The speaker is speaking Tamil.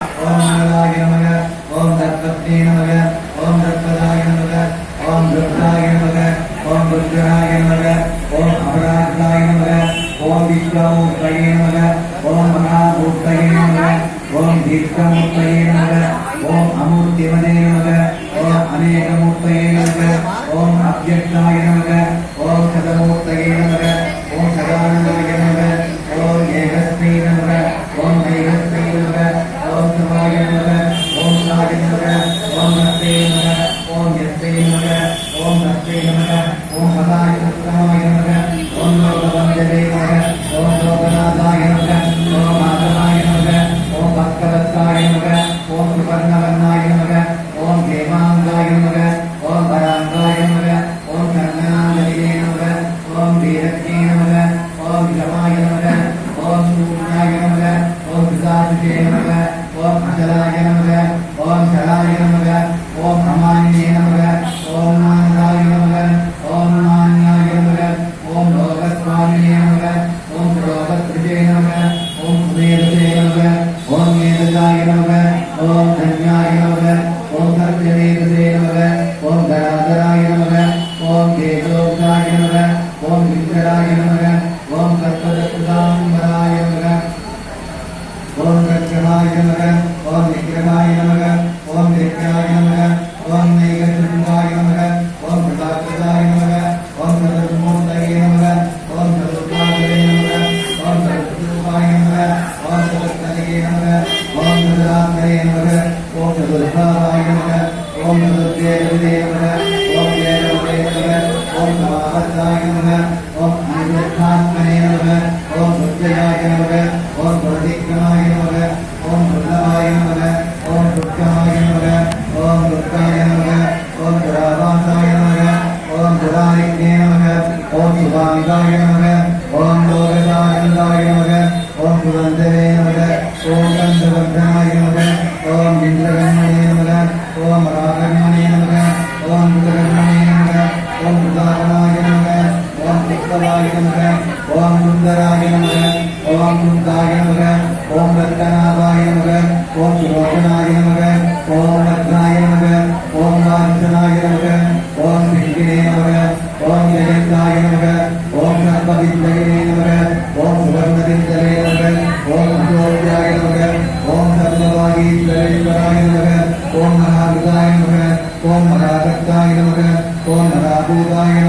ஓம் நலாய நமக ஓம் தத்பத்னே நமக ஓம் தத்பதாய நமக ஓம் ருத்ராய நமக ஓம் ருத்ராய நமக ஓம் அபராஜாய நமக ஓம் விஸ்வமுத்தயே நமக ஓம் மகாமுத்தயே நமக ஓம் தீர்க்கமுத்தயே நமக ஓம் அமூர்த்திவனே Amen. நமக ஓம் சதுர்த்தியை நமக ஓம் ஏழவுடைய நமக ஓம் நவாகத்தாய நமக ஓம் அனிருத்தாத்மனே நமக ஓம் சத்யாய நமக अनंताय नमः ओम रत्नाभाय नमः ओम सुलोचनाय नमः ओम रत्नाय नमः ओम वांछनाय नमः ओम भिष्गिने नमः ओम जयंताय नमः ओम सर्वविद्यगिने नमः ओम सुवर्णविद्यगे नमः ओम ज्योत्याय नमः ओम सर्वभागीश्वरेश्वराय नमः ओम महाभूताय नमः ओम महाशक्ताय नमः ओम महाभूताय